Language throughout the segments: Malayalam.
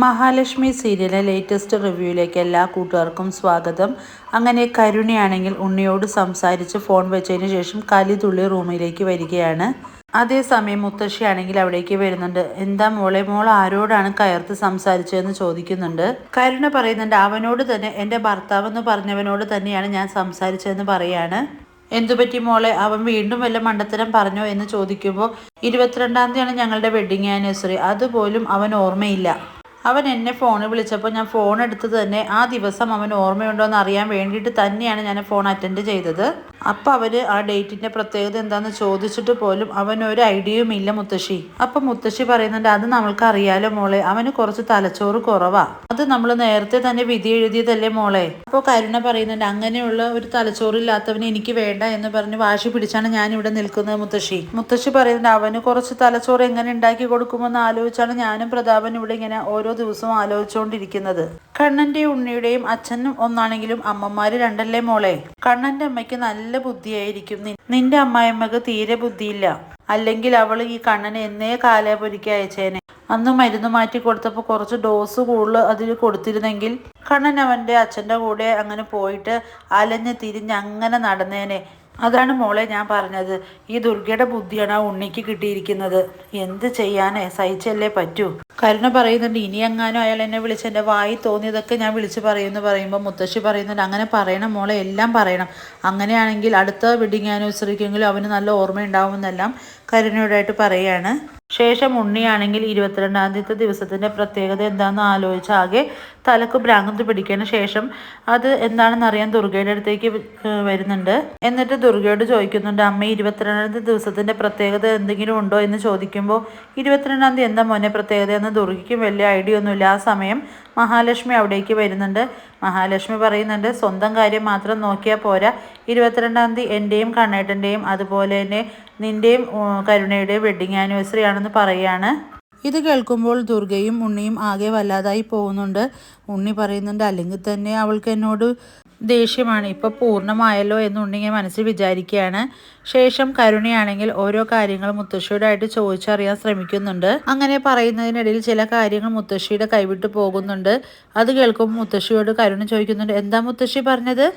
മഹാലക്ഷ്മി സീരിയലിലെ ലേറ്റസ്റ്റ് റിവ്യൂയിലേക്ക് എല്ലാ കൂട്ടുകാർക്കും സ്വാഗതം. അങ്ങനെ കരുണയാണെങ്കിൽ ഉണ്ണിയോട് സംസാരിച്ച് ഫോൺ വെച്ചതിന് ശേഷം കലിതുള്ളി റൂമിലേക്ക് വരികയാണ്. അതേസമയം മുത്തശ്ശിയാണെങ്കിൽ അവിടേക്ക് വരുന്നുണ്ട്. എന്താ മോളെ മോൾ ആരോടാണ് കയർത്ത് സംസാരിച്ചതെന്ന് ചോദിക്കുന്നുണ്ട്. കരുണ പറയുന്നുണ്ട് അവനോട് തന്നെ എന്റെ ഭർത്താവെന്ന് പറഞ്ഞവനോട് തന്നെയാണ് ഞാൻ സംസാരിച്ചതെന്ന് പറയാണ്. എന്തുപറ്റി മോളെ? അവൻ വീണ്ടും വല്ല മണ്ടത്തരം പറഞ്ഞോ എന്ന് ചോദിക്കുമ്പോൾ ഇരുപത്തിരണ്ടാം തീയതിയാണ് ഞങ്ങളുടെ വെഡിങ് ആനിവേഴ്സറി അതുപോലും അവൻ ഓർമ്മയില്ല. അവൻ എന്നെ ഫോണിൽ വിളിച്ചപ്പോൾ ഞാൻ ഫോൺ എടുത്തത് തന്നെ ആ ദിവസം അവൻ ഓർമ്മയുണ്ടോ എന്ന് അറിയാൻ വേണ്ടിയിട്ട് തന്നെയാണ് ഞാൻ ഫോൺ അറ്റൻഡ് ചെയ്തത്. അപ്പോൾ അവർ ആ ഡേറ്റിന്റെ പ്രത്യേകത എന്താണെന്ന് ചോദിച്ചിട്ട് പോലും അവൻ ഒരു ഐഡിയയും ഇല്ല മുത്തശ്ശി. അപ്പം മുത്തശ്ശി പറയുന്നുണ്ട് അത് നമ്മൾക്ക് അറിയാലോ മോളെ അവന് കുറച്ച് തലച്ചോറ് കുറവാണ് അത് നമ്മൾ നേരത്തെ തന്നെ വിധി എഴുതിയതല്ലേ മോളെ? അപ്പോൾ കരുണ പറയുന്നുണ്ട് അങ്ങനെയുള്ള ഒരു തലച്ചോറില്ലാത്തവന് എനിക്ക് വേണ്ട എന്ന് പറഞ്ഞ് വാശി പിടിച്ചാണ് ഞാൻ ഇവിടെ നിൽക്കുന്നത് മുത്തശ്ശി. മുത്തശ്ശി പറയുന്നുണ്ട് അവന് കുറച്ച് തലച്ചോറ് എങ്ങനെ ഉണ്ടാക്കി കൊടുക്കുമെന്ന് ആലോചിച്ചാണ് ഞാനും പ്രതാപൻ ഇവിടെ ഇങ്ങനെ ഓരോ ദിവസവും ആലോചിച്ചുകൊണ്ടിരിക്കുന്നത് കണ്ണന്റെ ഉണ്ണിയുടെയും അച്ഛനും ഒന്നാണെങ്കിലും അമ്മമാര് രണ്ടല്ലേ മോളെ? കണ്ണന്റെ അമ്മയ്ക്ക് നല്ല ബുദ്ധിയായിരിക്കും. നിന്റെ അമ്മായിമ്മക്ക് തീരെ ബുദ്ധിയില്ല. അല്ലെങ്കിൽ അവൾ ഈ കണ്ണനെ എന്നേ കാലാപുരിക്ക് അയച്ചേനെ. അന്ന് മരുന്ന് മാറ്റി കൊടുത്തപ്പോൾ കുറച്ച് ഡോസ് കൂടുതൽ അതിൽ കൊടുത്തിരുന്നെങ്കിൽ കണ്ണൻ അവന്റെ അച്ഛന്റെ കൂടെ അങ്ങനെ പോയിട്ട് അലഞ്ഞ് തിരിഞ്ഞ് അങ്ങനെ നടന്നേനെ. അതാണ് മോളെ ഞാൻ പറഞ്ഞത്. ഈ ദുർഗയുടെ ബുദ്ധിയാണ് ആ ഉണ്ണിക്ക് കിട്ടിയിരിക്കുന്നത്. എന്ത് ചെയ്യാനേ? സഹിച്ചല്ലേ പറ്റൂ. കരുണ പറയുന്നുണ്ട് ഇനി എങ്ങാനും അയാൾ എന്നെ വിളിച്ച് എന്റെ വായി തോന്നിയതൊക്കെ ഞാൻ വിളിച്ച് പറയുമെന്ന് പറയുമ്പോൾ മുത്തശ്ശി പറയുന്നുണ്ട് അങ്ങനെ പറയണം മോളെ എല്ലാം പറയണം. അങ്ങനെയാണെങ്കിൽ അടുത്ത വെഡിങ് ആനിവേഴ്സറിക്കെങ്കിലും അവന് നല്ല ഓർമ്മയുണ്ടാവുമെന്നെല്ലാം കരുണയോടായിട്ട് പറയാണ്. ശേഷം ഉണ്ണിയാണെങ്കിൽ ഇരുപത്തിരണ്ടാം തീയതി ദിവസത്തിന്റെ പ്രത്യേകത എന്താണെന്ന് ആലോചിച്ച് ആകെ തലക്ക് ഭ്രാന്ത് പിടിക്കുന്ന ശേഷം അത് എന്താണെന്ന് അറിയാൻ ദുർഗയുടെ അടുത്തേക്ക് വരുന്നുണ്ട്. എന്നിട്ട് ദുർഗയോട് ചോദിക്കുന്നുണ്ട് അമ്മ ഇരുപത്തിരണ്ടാം തീയതി ദിവസത്തിന്റെ പ്രത്യേകത എന്തെങ്കിലും ഉണ്ടോ? എന്ന് ചോദിക്കുമ്പോൾ ഇരുപത്തിരണ്ടാം തീയതി എന്താ മോനെ പ്രത്യേകത എന്ന് ദുർഗയ്ക്കും വലിയ ഐഡിയ ഒന്നുമില്ല. ആ സമയം മഹാലക്ഷ്മി അവിടേക്ക് വരുന്നുണ്ട്. മഹാലക്ഷ്മി പറയുന്നുണ്ട് സ്വന്തം കാര്യം മാത്രം നോക്കിയാൽ പോരാ. ഇരുപത്തിരണ്ടാം തീയതി എന്റെയും കണ്ണേട്ടന്റെയും അതുപോലെ തന്നെ നിന്റെയും കരുണയുടെ കരുണയുടെയും വെഡിങ് ആനിവേഴ്സറി ആണെന്ന് പറയുകയാണ് ഇത് കേൾക്കുമ്പോൾ ദുർഗയും ഉണ്ണിയും ആകെ വല്ലാതായി പോകുന്നുണ്ട്. ഉണ്ണി പറയുന്നുണ്ട് അല്ലെങ്കിൽ തന്നെ അവൾക്ക് എന്നോട് ദേഷ്യമാണ്. ഇപ്പോൾ പൂർണമായല്ലോ എന്നുണ്ടെങ്കിൽ മനസ്സിൽ വിചാരിക്കുകയാണ്. ശേഷം കരുണയാണെങ്കിൽ ഓരോ കാര്യങ്ങൾ മുത്തശ്ശിയോടായിട്ട് ചോദിച്ചറിയാൻ ശ്രമിക്കുന്നുണ്ട്. അങ്ങനെ പറയുന്നതിനിടയിൽ ചില കാര്യങ്ങൾ മുത്തശ്ശിയുടെ കൈവിട്ട് പോകുന്നുണ്ട്. അത് കേൾക്കുമ്പോൾ മുത്തശ്ശിയോട് കരുണ ചോദിക്കുന്നുണ്ട്. എന്താ മുത്തശ്ശി പറഞ്ഞത്?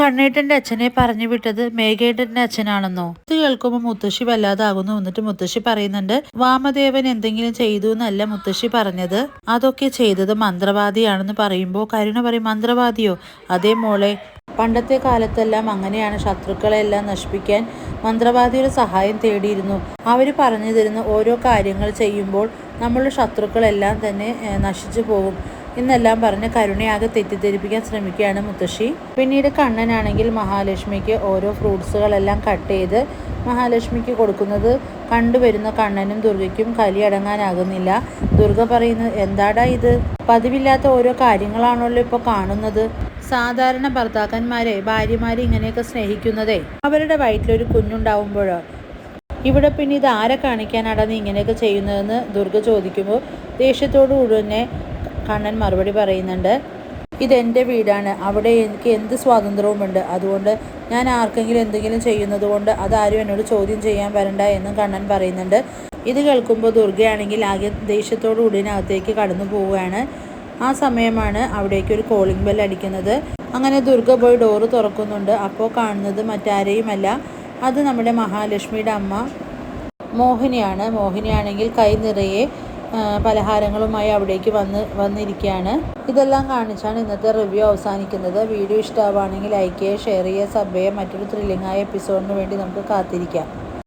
കണ്ണേട്ടന്റെ അച്ഛനെ പറഞ്ഞു വിട്ടത് മേഘേട്ടന്റെ അച്ഛനാണെന്നോ? ഇത് കേൾക്കുമ്പോൾ മുത്തശ്ശി വല്ലാതാകുന്നു. എന്നിട്ട് മുത്തശ്ശി പറയുന്നുണ്ട് വാമദേവൻ എന്തെങ്കിലും ചെയ്തു എന്നല്ല മുത്തശ്ശി പറഞ്ഞത്. അതൊക്കെ ചെയ്തത് മന്ത്രവാദിയാണെന്ന് പറയുമ്പോൾ കരുണ പറയും മന്ത്രവാദിയോ? അതേ മോളെ പണ്ടത്തെ കാലത്തെല്ലാം അങ്ങനെയാണ് ശത്രുക്കളെല്ലാം നശിപ്പിക്കാൻ മന്ത്രവാദിയുടെ സഹായം തേടിയിരുന്നു. അവർ പറഞ്ഞു തരുന്ന ഓരോ കാര്യങ്ങൾ ചെയ്യുമ്പോൾ നമ്മളുടെ ശത്രുക്കളെല്ലാം തന്നെ നശിച്ചു പോകും. എന്നെല്ലാം പറഞ്ഞ് കരുണയാകെ തെറ്റിദ്ധരിപ്പിക്കാൻ ശ്രമിക്കുകയാണ് മുത്തശ്ശി. പിന്നീട് കണ്ണനാണെങ്കിൽ മഹാലക്ഷ്മിക്ക് ഓരോ ഫ്രൂട്ട്സുകളെല്ലാം കട്ട് ചെയ്ത് മഹാലക്ഷ്മിക്ക് കൊടുക്കുന്നത് കണ്ടുവരുന്ന കണ്ണനും ദുർഗയ്ക്കും കലിയടങ്ങാനാകുന്നില്ല ദുർഗ പറയുന്നത് എന്താടാ ഇത്? പതിവില്ലാത്ത ഓരോ കാര്യങ്ങളാണല്ലോ ഇപ്പോൾ കാണുന്നത്. സാധാരണ ഭർത്താക്കന്മാരെ ഭാര്യമാരെ ഇങ്ങനെയൊക്കെ സ്നേഹിക്കുന്നതേ. അവരുടെ വയറ്റിലൊരു കുഞ്ഞുണ്ടാവുമ്പോഴോ? ഇവിടെ പിന്നെ ഇത് ആരെ കാണിക്കാനാടാ നീ ഇങ്ങനെയൊക്കെ ചെയ്യുന്നതെന്ന് ദുർഗ ചോദിക്കുമ്പോൾ ദേഷ്യത്തോടു കൂടി തന്നെ കണ്ണൻ മറുപടി പറയുന്നുണ്ട് ഇതെന്റെ വീടാണ്. അവിടെ എനിക്ക് എന്ത് സ്വാതന്ത്ര്യവുമുണ്ട്? അതുകൊണ്ട് ഞാൻ ആർക്കെങ്കിലും എന്തെങ്കിലും ചെയ്യുന്നത് കൊണ്ട് അതാരും എന്നോട് ചോദ്യം ചെയ്യാൻ വരണ്ട എന്നും കണ്ണൻ പറയുന്നുണ്ട്. ഇത് കേൾക്കുമ്പോൾ ദുർഗയാണെങ്കിൽ ആകെ ദേഷ്യത്തോടു കൂടി കടന്നു പോവുകയാണ്. ആ സമയമാണ് അവിടേക്ക് ഒരു കോളിംഗ് ബെൽ അടിക്കുന്നത്. അങ്ങനെ ദുർഗ പോയി ഡോറ് തുറക്കുന്നുണ്ട്. അപ്പോൾ കാണുന്നത് മറ്റാരെയുമല്ല. അത് നമ്മുടെ മഹാലക്ഷ്മിയുടെ അമ്മ മോഹിനിയാണ്. മോഹിനിയാണെങ്കിൽ കൈ നിറയെ പലഹാരങ്ങളുമായി അവിടേക്ക് വന്ന് വന്നിരിക്കുകയാണ്. ഇതെല്ലാം കാണിച്ചാണ് ഇന്നത്തെ റിവ്യൂ അവസാനിക്കുന്നത്. വീഡിയോ ഇഷ്ടമാവുകയാണെങ്കിൽ ലൈക്ക് ചെയ്യുക ഷെയർ ചെയ്യുക സബ് ചെയ്യുക. മറ്റൊരു ത്രില്ലിംഗായ എപ്പിസോഡിന് വേണ്ടി നമുക്ക് കാത്തിരിക്കാം.